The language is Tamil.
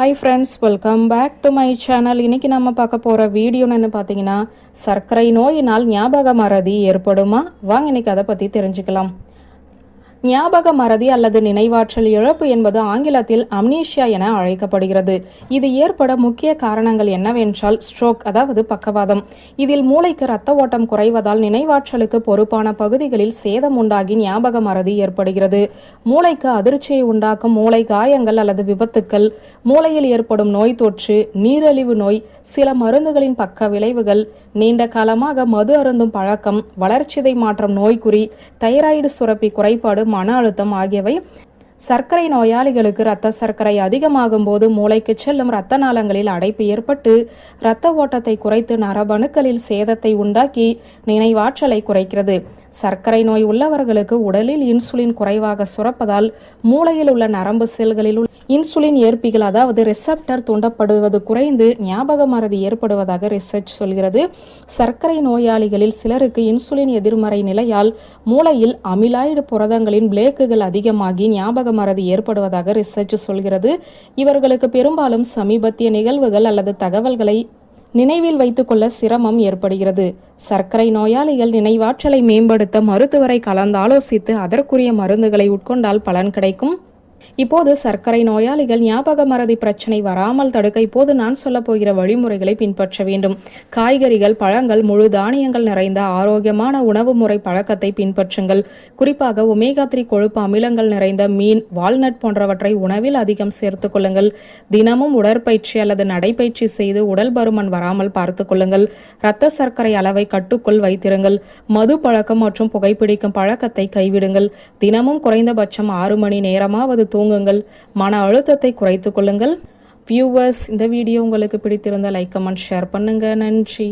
Hi friends welcome back to my channel இன்னைக்கு நம்ம பார்க்க போகிற வீடியோன்னு பார்த்தீங்கன்னா சர்க்கரை நோயினால் ஞாபக மறதி ஏற்படுமா? வாங்க இன்னைக்கு அதை பற்றி தெரிஞ்சுக்கலாம். ஞாபக மறதி அல்லது நினைவாற்றல் இழப்பு என்பது ஆங்கிலத்தில் அம்னீஷியா என அழைக்கப்படுகிறது. இது ஏற்பட முக்கிய காரணங்கள் என்னவென்றால் ஸ்ட்ரோக் அதாவது பக்கவாதம். இதில் மூளைக்கு இரத்த ஓட்டம் குறைவதால் நினைவாற்றலுக்கு பொறுப்பான பகுதிகளில் சேதம் உண்டாகி ஞாபக மறதி ஏற்படுகிறது. மூளைக்கு அதிர்ச்சியை உண்டாக்கும் மூளை காயங்கள் அல்லது விபத்துக்கள் மூளையில் ஏற்படும் நோய் தொற்று நீரழிவு நோய் சில மருந்துகளின் பக்க விளைவுகள் நீண்ட காலமாக மது அருந்தும் பழக்கம் வளர்ச்சிதை மாற்றம் நோய்க்குறி தைராய்டு சுரப்பி குறைபாடு மன அழுத்தம் ஆகியவை சர்க்கரை நோயாளிகளுக்கு இரத்த சர்க்கரை அதிகமாகும் போது மூளைக்கு செல்லும் இரத்த நாளங்களில் அடைப்பு ஏற்பட்டு இரத்த ஓட்டத்தை குறைத்து நரபணுக்களில் சேதத்தை உண்டாக்கி நினைவாற்றலை குறைக்கிறது. சர்க்கரை நோய் உள்ளவர்களுக்கு உடலில் இன்சுலின் குறைவாக சுரப்பதால் மூளையில் உள்ள நரம்பு செல்களில் இன்சுலின் ஏற்பிகள் அதாவது ரிசப்டர் தூண்டப்படுவது குறைந்து ஞாபக மறதி ஏற்படுவதாக ரிசர்ச் சொல்கிறது. சர்க்கரை நோயாளிகளில் சிலருக்கு இன்சுலின் எதிர்மறை நிலையால் மூளையில் அமிலாய்டு புரதங்களின் பிளேக்குகள் அதிகமாகி ஞாபக மறதி ஏற்படுவதாக ரிசர்ச் சொல்கிறது. இவர்களுக்கு பெரும்பாலும் சமீபத்திய நிகழ்வுகள் அல்லது தகவல்களை நினைவில் வைத்துக்கொள்ள சிரமம் ஏற்படுகிறது. சர்க்கரை நோயாளிகள் நினைவாற்றலை மேம்படுத்த மருத்துவரை கலந்தாலோசித்து அதற்குரிய மருந்துகளை உட்கொண்டால் பலன் கிடைக்கும். இப்போது சர்க்கரை நோயாளிகள் ஞாபக மறதி பிரச்சனை வராமல் தடுக்க இப்போது நான் சொல்ல போகிற வழிமுறைகளை பின்பற்ற வேண்டும். காய்கறிகள் பழங்கள் முழு தானியங்கள் நிறைந்த ஆரோக்கியமான உணவு முறை பழக்கத்தை பின்பற்றுங்கள். குறிப்பாக ஒமேகா த்ரீ கொழுப்பு அமிலங்கள் நிறைந்த மீன் வால்நட் போன்றவற்றை உணவில் அதிகம் சேர்த்துக் கொள்ளுங்கள். தினமும் உடற்பயிற்சி அல்லது நடைப்பயிற்சி செய்து உடல் பருமன் வராமல் பார்த்துக் கொள்ளுங்கள். இரத்த சர்க்கரை அளவை கட்டுக்குள் வைத்திருங்கள். மது பழக்கம் மற்றும் புகைப்பிடிக்கும் பழக்கத்தை கைவிடுங்கள். தினமும் குறைந்தபட்சம் ஆறு மணி நேரமாவது தூங்குங்கள். மன அழுத்தத்தை குறைத்து கொள்ளுங்கள். வியூவர்ஸ் இந்த வீடியோ உங்களுக்கு பிடித்திருந்தால் லைக் கமெண்ட் ஷேர் பண்ணுங்கள் நன்றி.